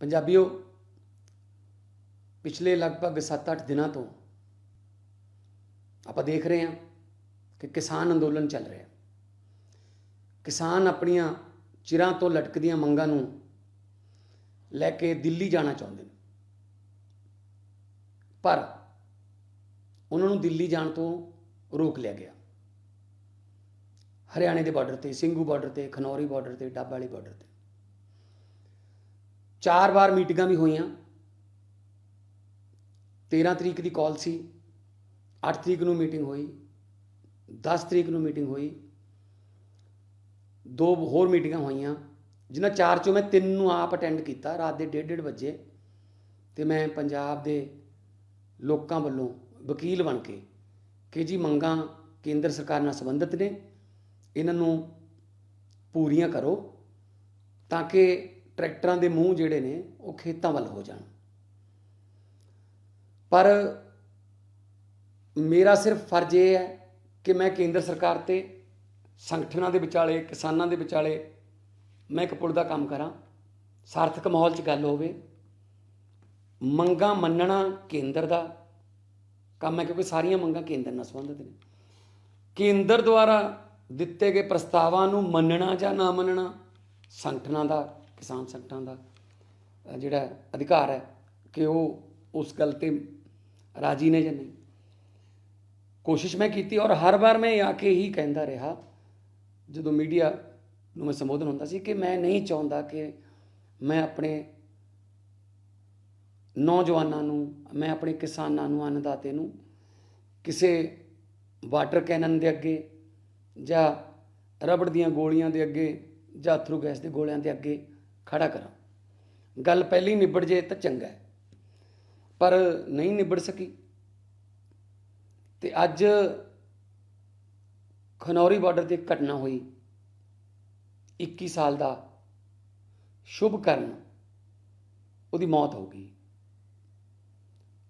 ਪੰਜਾਬੀਓ, ਪਿਛਲੇ ਲਗਭਗ 7-8 ਦਿਨਾਂ ਤੋਂ ਆਪਾਂ ਦੇਖ ਰਹੇ ਹਾਂ ਕਿ ਕਿਸਾਨ ਅੰਦੋਲਨ ਚੱਲ ਰਿਹਾ ਕਿਸਾਨ ਆਪਣੀਆਂ ਚਿਰਾਂ ਤੋਂ ਲਟਕਦੀਆਂ ਮੰਗਾਂ ਨੂੰ ਲੈ ਕੇ ਦਿੱਲੀ ਜਾਣਾ ਚਾਹੁੰਦੇ ਨੇ। ਪਰ ਉਹਨਾਂ ਨੂੰ ਦਿੱਲੀ ਜਾਣ ਤੋਂ ਰੋਕ ਲਿਆ ਗਿਆ। ਹਰਿਆਣੇ ਦੇ ਬਾਰਡਰ ਤੇ ਸਿੰਘੂ ਬਾਰਡਰ ਤੇ, ਖਨੌਰੀ ਬਾਰਡਰ ਤੇ, ਡੱਬ ਵਾਲੀ ਬਾਰਡਰ ਤੇ। ਚਾਰ ਵਾਰ ਮੀਟਿੰਗਾਂ ਵੀ ਹੋਈਆਂ। 13 ਤਰੀਕ ਦੀ ਕਾਲ ਸੀ। 8 ਤਰੀਕ ਨੂੰ ਮੀਟਿੰਗ ਹੋਈ। 10 ਤਰੀਕ ਨੂੰ ਮੀਟਿੰਗ ਹੋਈ। ਦੋ ਹੋਰ ਮੀਟਿੰਗਾਂ ਹੋਈਆਂ। ਜਿਨ੍ਹਾਂ ਚਾਰ ਚੋਂ ਮੈਂ ਤਿੰਨ ਨੂੰ ਆਪ ਅਟੈਂਡ ਕੀਤਾ। ਰਾਤ ਦੇ 1:30 ਵਜੇ ਤੇ ਮੈਂ ਪੰਜਾਬ ਦੇ ਲੋਕਾਂ ਵੱਲੋਂ ਵਕੀਲ ਬਣ ਕੇ ਕਿ ਜੀ ਮੰਗਾਂ ਕੇਂਦਰ ਸਰਕਾਰ ਨਾਲ ਸੰਬੰਧਿਤ ਨੇ। ਇਹਨਾਂ ਨੂੰ ਪੂਰੀਆਂ ਕਰੋ ਤਾਂ ਕਿ ਟਰੈਕਟਰਾਂ ਦੇ ਮੂੰਹ ਜਿਹੜੇ ਨੇ, ਉਹ ਖੇਤਾਂ ਵੱਲ ਹੋ ਜਾਣ। ਪਰ ਮੇਰਾ ਸਿਰਫ ਫਰਜ਼ ਇਹ ਹੈ ਕਿ ਮੈਂ ਕੇਂਦਰ ਸਰਕਾਰ ਤੇ, ਸੰਗਠਨਾਂ ਦੇ ਵਿਚਾਲੇ, ਕਿਸਾਨਾਂ ਦੇ ਵਿਚਾਲੇ ਮੈਂ ਇੱਕ ਪੁਲ ਦਾ ਕੰਮ ਕਰਾਂ। ਸਾਰਥਕ ਮਾਹੌਲ 'ਚ ਗੱਲ ਹੋਵੇ, ਮੰਗਾਂ ਮੰਨਣਾ ਕੇਂਦਰ ਦਾ ਕੰਮ ਹੈ, ਕਿਉਂਕਿ ਸਾਰੀਆਂ ਮੰਗਾਂ ਕੇਂਦਰ ਨਾਲ ਸੰਬੰਧਿਤ ਨੇ। ਕੇਂਦਰ ਦੁਆਰਾ ਦਿੱਤੇ ਗਏ ਪ੍ਰਸਤਾਵਾਂ ਨੂੰ ਮੰਨਣਾ ਜਾਂ ਨਾ ਮੰਨਣਾ, ਸੰਗਠਨਾਂ ਦਾ ਕਿਸਾਨ ਸੰਗਠਨਾਂ ਦਾ ਜਿਹੜਾ ਅਧਿਕਾਰ ਹੈ ਕਿ ਉਹ ਉਸ ਗੱਲ ਤੇ ਰਾਜੀ ਨੇ ਜਾਂ ਨਹੀਂ। ਕੋਸ਼ਿਸ਼ ਮੈਂ ਕੀਤੀ ਔਰ ਹਰ ਵਾਰ ਮੈਂ ਆ ਕੇ ਹੀ ਕਹਿੰਦਾ ਰਿਹਾ, ਜਦੋਂ ਮੀਡੀਆ ਨੂੰ ਮੈਂ ਸੰਬੋਧਨ ਹੁੰਦਾ ਸੀ ਕਿ ਮੈਂ ਨਹੀਂ ਚਾਹੁੰਦਾ ਕਿ ਮੈਂ ਆਪਣੇ ਨੌਜਵਾਨਾਂ ਨੂੰ, ਮੈਂ ਆਪਣੇ ਕਿਸਾਨਾਂ ਨੂੰ, ਅੰਨਦਾਤੇ ਨੂੰ ਕਿਸੇ ਵਾਟਰ ਕੈਨਨ ਦੇ ਅੱਗੇ ਜਾਂ ਰਬੜ ਦੀਆਂ ਗੋਲੀਆਂ ਦੇ ਅੱਗੇ ਜਾਂ ਅਥਰੂ ਗੈਸ ਦੇ ਗੋਲਿਆਂ ਦੇ ਅੱਗੇ ਖੜਾ ਕਰਾਂ। ਗੱਲ ਪਹਿਲੀ ਨਿਬੜ ਜੇ ਤਾਂ ਚੰਗਾ ਪਰ ਨਹੀਂ ਨਿਬੜ ਸਕੀ। ਤੇ ਅੱਜ ਖਨੌਰੀ ਬਾਰਡਰ ਤੇ ਇੱਕ ਘਟਨਾ ਹੋਈ 21 ਸਾਲ ਦਾ ਸ਼ੁਭ ਕਰਨ। ਉਹਦੀ ਮੌਤ ਹੋ ਗਈ।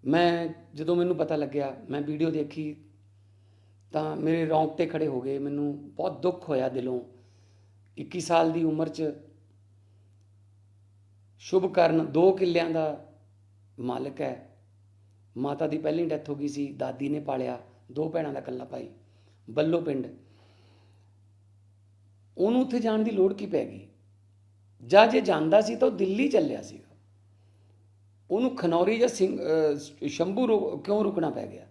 ਮੈਂ ਜਦੋਂ ਮੈਨੂੰ ਪਤਾ ਲੱਗਿਆ, ਮੈਂ ਵੀਡੀਓ ਦੇਖੀ, ਤਾਂ ਮੇਰੇ ਰੌਂਗਟੇ ਖੜੇ ਹੋ ਗਏ। ਮੈਨੂੰ ਬਹੁਤ ਦੁੱਖ ਹੋਇਆ ਦਿਲੋਂ। 21 ਸਾਲ ਦੀ ਉਮਰ 'ਚ ਸ਼ੁਭਕਰਨ ਦੋ ਕਿੱਲਿਆਂ ਦਾ ਮਾਲਕ ਹੈ। ਮਾਤਾ ਦੀ ਪਹਿਲੀ ਡੈਥ ਹੋ ਗਈ ਸੀ, ਦਾਦੀ ਨੇ ਪਾਲਿਆ, ਦੋ ਭੈਣਾਂ ਦਾ ਇਕੱਲਾ ਭਾਈ, ਬੱਲੋ ਪਿੰਡ। ਉਹਨੂੰ ਉੱਥੇ ਜਾਣ ਦੀ ਲੋੜ ਕੀ ਪੈ ਗਈ? ਜਾਂ ਜੇ ਜਾਂਦਾ ਸੀ ਤਾਂ ਉਹ ਦਿੱਲੀ ਚੱਲਿਆ ਸੀ। ਉਹਨੂੰ ਖਨੌਰੀ ਜਾਂ ਸਿੰਘ ਸ਼ੰਭੂ ਰੁ- ਕਿਉਂ ਰੁਕਣਾ ਪੈ ਗਿਆ?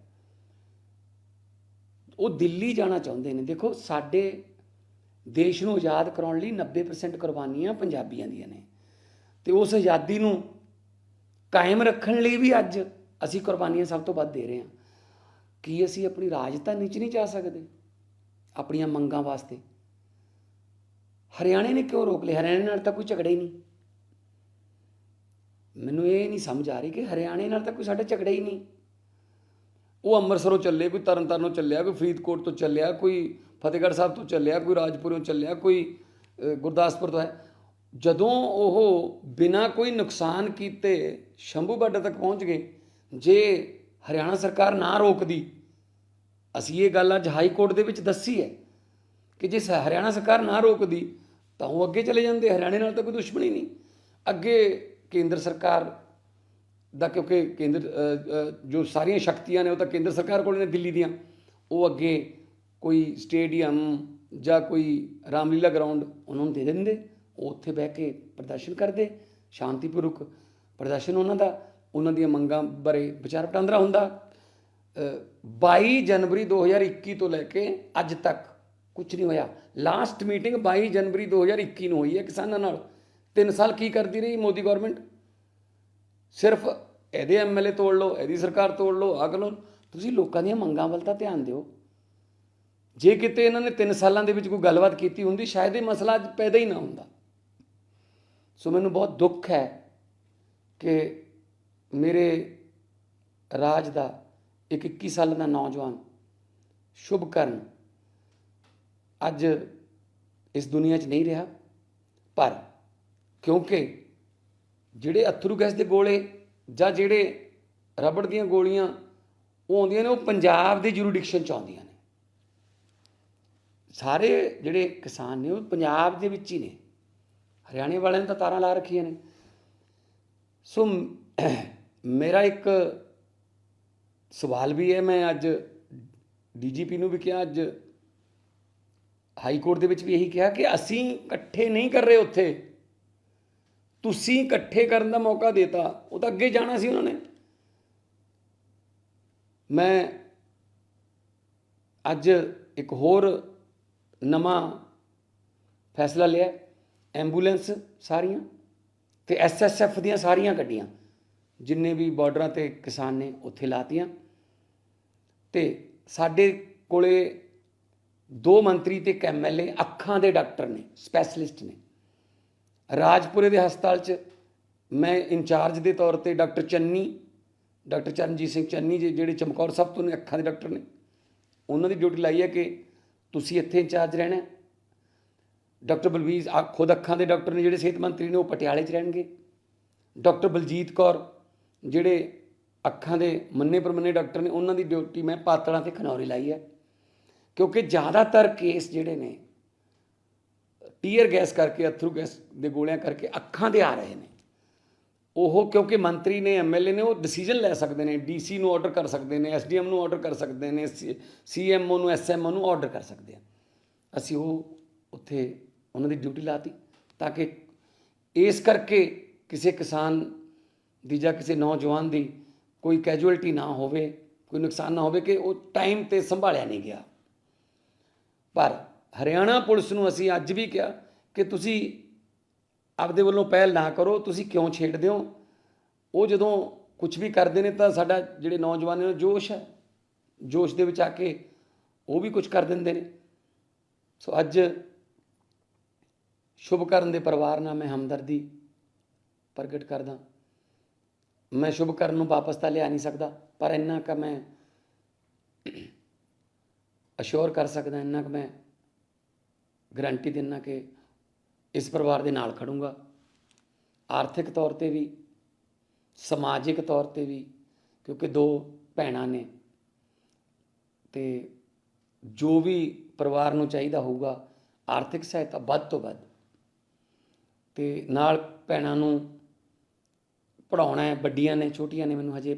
ਉਹ ਦਿੱਲੀ ਜਾਣਾ ਚਾਹੁੰਦੇ ਨੇ। ਦੇਖੋ, ਸਾਡੇ ਦੇਸ਼ ਨੂੰ ਆਜ਼ਾਦ ਕਰਾਉਣ ਲਈ 90% ਕੁਰਬਾਨੀਆਂ ਪੰਜਾਬੀਆਂ ਦੀਆਂ ਨੇ। ਤੇ ਉਸ ਆਜ਼ਾਦੀ ਨੂੰ ਕਾਇਮ ਰੱਖਣ ਲਈ ਵੀ ਅੱਜ ਅਸੀਂ ਕੁਰਬਾਨੀਆਂ ਸਭ ਤੋਂ ਵੱਧ ਦੇ ਰਹੇ ਹਾਂ। ਕੀ ਅਸੀਂ ਆਪਣੀ ਰਾਜਧਾਨੀ 'ਚ ਨਹੀਂ ਜਾ ਸਕਦੇ? ਆਪਣੀਆਂ ਮੰਗਾਂ ਵਾਸਤੇ। ਹਰਿਆਣੇ ਨੇ ਕਿਉਂ ਰੋਕ ਲਿਆ? ਹਰਿਆਣੇ ਨਾਲ ਤਾਂ ਕੋਈ ਝਗੜਾ ਹੀ ਨਹੀਂ। ਮੈਨੂੰ ਇਹ ਨਹੀਂ ਸਮਝ ਆ ਰਹੀ ਕਿ ਹਰਿਆਣੇ ਨਾਲ ਤਾਂ ਕੋਈ ਸਾਡਾ ਝਗੜਾ ਹੀ ਨਹੀਂ। ਉਹ ਅੰਮ੍ਰਿਤਸਰੋਂ ਚੱਲੇ, ਕੋਈ ਤਰਨਤਾਰਨੋਂ ਚੱਲਿਆ, ਕੋਈ ਫਰੀਦਕੋਟ ਤੋਂ ਚੱਲਿਆ, ਕੋਈ ਫਤਿਹਗੜ੍ਹ ਸਾਹਿਬ ਤੋਂ ਚੱਲਿਆ, ਕੋਈ ਰਾਜਪੁਰੋਂ ਚੱਲਿਆ, ਕੋਈ ਗੁਰਦਾਸਪੁਰ ਤੋਂ ਹੈ। ਜਦੋਂ ਉਹ ਬਿਨਾਂ ਕੋਈ ਨੁਕਸਾਨ ਕੀਤੇ ਸ਼ੰਭੂ ਬਾਰਡਰ ਤੱਕ ਪਹੁੰਚ ਗਏ, ਜੇ ਹਰਿਆਣਾ ਸਰਕਾਰ ਨਾ ਰੋਕਦੀ, ਅਸੀਂ ਇਹ ਗੱਲ ਅੱਜ ਹਾਈ ਕੋਰਟ ਦੇ ਵਿੱਚ ਦੱਸੀ ਹੈ ਕਿ ਜੇ ਸ- ਹਰਿਆਣਾ ਸਰਕਾਰ ਨਾ ਰੋਕਦੀ, ਤਾਂ ਉਹ ਅੱਗੇ ਚਲੇ ਜਾਂਦੇ, ਹਰਿਆਣੇ ਨਾਲ ਤਾਂ ਕੋਈ ਦੁਸ਼ਮਣੀ ਨਹੀਂ। ਅੱਗੇ ਕੇਂਦਰ ਸਰਕਾਰ ਦਾ, ਕਿਉਂਕਿ ਕੇਂਦਰ ਜੋ ਸਾਰੀਆਂ ਸ਼ਕਤੀਆਂ ਨੇ ਉਹ ਤਾਂ ਕੇਂਦਰ ਸਰਕਾਰ ਕੋਲ ਨੇ ਦਿੱਲੀ ਦੀਆਂ, ਉਹ ਅੱਗੇ ਕੋਈ ਸਟੇਡੀਅਮ ਜਾਂ ਕੋਈ ਰਾਮਲੀਲਾ ਗਰਾਊਂਡ ਉਹਨਾਂ ਨੂੰ ਦੇ ਦਿੰਦੇ। ਉਹ ਉੱਥੇ ਬਹਿ ਕੇ ਪ੍ਰਦਰਸ਼ਨ ਕਰਦੇ ਸ਼ਾਂਤੀਪੂਰਵਕ ਪ੍ਰਦਰਸ਼ਨ ਉਹਨਾਂ ਦਾ ਉਹਨਾਂ ਦੀਆਂ ਮੰਗਾਂ ਬਾਰੇ ਵਿਚਾਰ ਵਟਾਂਦਰਾ ਹੁੰਦਾ। ਅ, 22 ਜਨਵਰੀ 2021 ਤੋਂ ਲੈ ਕੇ ਅੱਜ ਤੱਕ ਕੁਝ ਨਹੀਂ ਹੋਇਆ। ਲਾਸਟ ਮੀਟਿੰਗ 22 ਜਨਵਰੀ 2021 ਨੂੰ ਹੋਈ ਹੈ ਕਿਸਾਨਾਂ ਨਾਲ। 3 ਸਾਲ ਕੀ ਕਰਦੀ ਰਹੀ ਮੋਦੀ ਗਵਰਨਮੈਂਟ ਸਿਰਫ ਇਹਦੇ ਐਮਐਲਏ ਤੋੜ ਲਓ ਇਹਦੀ ਸਰਕਾਰ ਤੋੜ ਲਓ ਆਹ ਕਰ ਲਓ। ਤੁਸੀਂ ਲੋਕਾਂ ਦੀਆਂ ਮੰਗਾਂ ਵੱਲ ਤਾਂ ਧਿਆਨ ਦਿਓ। ਜੇ ਕਿਤੇ ਇਹਨਾਂ ਨੇ 3 ਸਾਲਾਂ ਦੇ ਵਿੱਚ ਕੋਈ ਗੱਲਬਾਤ ਕੀਤੀ ਹੁੰਦੀ ਸ਼ਾਇਦ ਇਹ ਮਸਲਾ ਅੱਜ ਪੈਦਾ ਹੀ ਨਾ ਹੁੰਦਾ। ਸੋ ਮੈਨੂੰ ਬਹੁਤ ਦੁੱਖ ਹੈ ਕਿ ਮੇਰੇ ਰਾਜ ਦਾ ਇੱਕ 21 ਸਾਲ ਦਾ ਨੌਜਵਾਨ ਸ਼ੁਭ ਕਰਨ ਅੱਜ ਇਸ ਦੁਨੀਆ 'ਚ ਨਹੀਂ ਰਿਹਾ, ਪਰ ਕਿਉਂਕਿ ਜਿਹੜੇ ਅਥਰੂ ਗੈਸ ਦੇ ਗੋਲੇ ਜਾਂ ਜਿਹੜੇ ਰਬੜ ਦੀਆਂ ਗੋਲੀਆਂ ਉਹ ਆਉਂਦੀਆਂ ਨੇ, ਉਹ ਪੰਜਾਬ ਦੇ ਜੁਰੀਡਿਕਸ਼ਨ ਚ ਆਉਂਦੀਆਂ ਨੇ। ਸਾਰੇ ਜਿਹੜੇ ਕਿਸਾਨ ਨੇ ਉਹ ਪੰਜਾਬ ਦੇ ਵਿੱਚ ਹੀ ਨੇ। ਹਰਿਆਣੇ ਵਾਲਿਆਂ ਨੇ ਤਾਂ ਤਾਰਾਂ ਲਾ ਰੱਖੀਆਂ ਨੇ। ਸੋ ਮੇਰਾ ਇੱਕ ਸਵਾਲ ਵੀ ਹੈ, ਮੈਂ ਅੱਜ ਡੀਜੀਪੀ ਨੂੰ ਵੀ ਕਿਹਾ, ਅੱਜ ਹਾਈ ਕੋਰਟ ਦੇ ਵਿੱਚ ਵੀ ਇਹੀ ਕਿਹਾ ਕਿ ਅਸੀਂ ਇਕੱਠੇ ਨਹੀਂ ਕਰ ਰਹੇ ਉੱਥੇ। ਤੁਸੀਂ ਇਕੱਠੇ ਕਰਨ ਦਾ ਮੌਕਾ ਦੇਤਾ, ਉਹ ਤਾਂ ਅੱਗੇ ਜਾਣਾ ਸੀ ਉਹਨਾਂ ਨੇ। ਮੈਂ ਅੱਜ ਇੱਕ ਹੋਰ ਨਵਾਂ ਫੈਸਲਾ ਲਿਆ। ਐਂਬੂਲੈਂਸ ਸਾਰੀਆਂ ਤੇ ਐਸਐਸਐਫ ਦੀਆਂ ਸਾਰੀਆਂ ਗੱਡੀਆਂ ਜਿੰਨੇ ਵੀ ਬਾਰਡਰਾਂ ਤੇ ਕਿਸਾਨ ਨੇ ਉੱਥੇ ਲਾਤੀਆਂ। ਤੇ ਸਾਡੇ ਕੋਲੇ ਦੋ ਮੰਤਰੀ ਤੇ ਇੱਕ ਐਮਐਲਏ ਅੱਖਾਂ ਦੇ ਡਾਕਟਰ ਨੇ, ਸਪੈਸ਼ਲਿਸਟ ਨੇ। ਰਾਜਪੁਰੇ ਦੇ ਹਸਪਤਾਲ 'ਚ ਮੈਂ ਇੰਚਾਰਜ ਦੇ ਤੌਰ ਤੇ ਡਾਕਟਰ ਚੰਨੀ, ਡਾਕਟਰ ਚਰਨਜੀਤ ਸਿੰਘ ਚੰਨੀ ਜੀ, ਜਿਹੜੇ ਚਮਕੌਰ ਸਾਹਿਬ ਤੋਂ ਨੇ ਅੱਖਾਂ ਦੇ ਡਾਕਟਰ ਨੇ, ਉਹਨਾਂ ਦੀ ਡਿਊਟੀ ਲਾਈ ਹੈ ਕਿ ਤੁਸੀਂ ਇੱਥੇ ਇੰਚਾਰਜ ਰਹਿਣਾ ਡਾਕਟਰ ਬਲਵੀਰ ਆ ਖੁਦ ਅੱਖਾਂ ਦੇ ਡਾਕਟਰ ਨੇ ਜਿਹੜੇ ਸਿਹਤ ਮੰਤਰੀ ਨੇ, ਉਹ ਪਟਿਆਲੇ 'ਚ ਰਹਿਣਗੇ। ਡਾਕਟਰ ਬਲਜੀਤ ਕੌਰ, ਜਿਹੜੇ ਅੱਖਾਂ ਦੇ ਮੰਨੇ ਪਰਮੰਨੇ ਡਾਕਟਰ ਨੇ, ਉਹਨਾਂ ਦੀ ਡਿਊਟੀ ਮੈਂ ਪਾਤੜਾਂ ਤੇ ਖਨੌਰੀ ਲਾਈ ਹੈ। ਕਿਉਂਕਿ ਜ਼ਿਆਦਾਤਰ ਕੇਸ ਜਿਹੜੇ ਨੇ, ਟੀਅਰ ਗੈਸ ਕਰਕੇ, ਅਥਰੂ ਗੈਸ ਦੇ ਗੋਲਿਆਂ ਕਰਕੇ ਅੱਖਾਂ ਦੇ ਆ ਰਹੇ ਨੇ। ਉਹ ਕਿਉਂਕਿ ਮੰਤਰੀ ਨੇ ਐਮਐਲਏ ਨੇ, ਉਹ ਡਿਸੀਜਨ ਲੈ ਸਕਦੇ ਨੇ ਡੀਸੀ ਨੂੰ ਆਰਡਰ ਕਰ ਸਕਦੇ ਨੇ ਐਸਡੀਐਮ ਨੂੰ ਆਰਡਰ ਕਰ ਸਕਦੇ ਨੇ ਸੀਐਮਓ ਨੂੰ ਐਸਐਮਓ ਨੂੰ ਆਰਡਰ ਕਰ ਸਕਦੇ ਆ। ਅਸੀਂ ਉਹ ਉੱਥੇ ਉਹਨਾਂ ਦੀ ਡਿਊਟੀ ਲਾਤੀ ਤਾਂ ਕਿ ਇਸ ਕਰਕੇ ਕਿਸੇ ਕਿਸਾਨ ਦੀ ਜਾਂ ਕਿਸੇ ਨੌਜਵਾਨ ਦੀ ਕੋਈ ਕੈਜੁਅਲਟੀ ਨਾ ਹੋਵੇ, ਕੋਈ ਨੁਕਸਾਨ ਨਾ ਹੋਵੇ ਕਿ ਉਹ ਟਾਈਮ ਤੇ ਸੰਭਾਲਿਆ ਨਹੀਂ ਗਿਆ। ਪਰ ਹਰਿਆਣਾ ਪੁਲਿਸ ਨੂੰ ਅਸੀਂ ਅੱਜ ਵੀ ਕਿਹਾ ਕਿ ਤੁਸੀਂ ਆਪਦੇ ਵੱਲੋਂ ਪਹਿਲ ਨਾ ਕਰੋ, ਤੁਸੀਂ ਕਿਉਂ ਛੇੜਦੇ ਹੋ? ਉਹ ਜਦੋਂ ਕੁਝ ਵੀ ਕਰਦੇ ਨੇ ਤਾਂ ਸਾਡਾ ਜਿਹੜੇ ਨੌਜਵਾਨ ਨੇ ਜੋਸ਼ ਹੈ। ਜੋਸ਼ ਦੇ ਵਿੱਚ ਆ ਕੇ ਉਹ ਵੀ ਕੁਝ ਕਰ ਦਿੰਦੇ ਨੇ। ਸੋ ਅੱਜ ਸ਼ੁਭਕਰਨ ਦੇ ਪਰਿਵਾਰ ਨਾਲ ਮੈਂ ਹਮਦਰਦੀ ਪ੍ਰਗਟ ਕਰਦਾ। ਮੈਂ ਸ਼ੁਭਕਰਨ ਨੂੰ ਵਾਪਸ ਤਾਂ ਲਿਆ ਨਹੀਂ ਸਕਦਾ, ਪਰ ਇੰਨਾ ਕੁ ਮੈਂ ਅਸ਼ੋਰ ਕਰ ਸਕਦਾ, ਇੰਨਾ ਕੁ ਮੈਂ ਗਰੰਟੀ ਦਿੰਨਾ ਕਿ ਇਸ ਪਰਿਵਾਰ ਦੇ ਨਾਲ ਖੜੂੰਗਾ। ਆਰਥਿਕ ਤੌਰ ਤੇ ਵੀ, ਸਮਾਜਿਕ ਤੌਰ ਤੇ ਵੀ, ਕਿਉਂਕਿ ਦੋ ਭੈਣਾਂ ਨੇ, ਤੇ ਜੋ ਵੀ ਪਰਿਵਾਰ ਨੂੰ ਚਾਹੀਦਾ ਹੋਊਗਾ, ਆਰਥਿਕ ਸਹਾਇਤਾ ਵੱਧ ਤੋਂ ਵੱਧ ਤੇ ਨਾਲ ਭੈਣਾਂ ਨੂੰ ਪੜ੍ਹਾਉਣਾ ਹੈ ਵੱਡੀਆਂ ਨੇ ਛੋਟੀਆਂ ਨੇ ਮੈਨੂੰ ਹਜੇ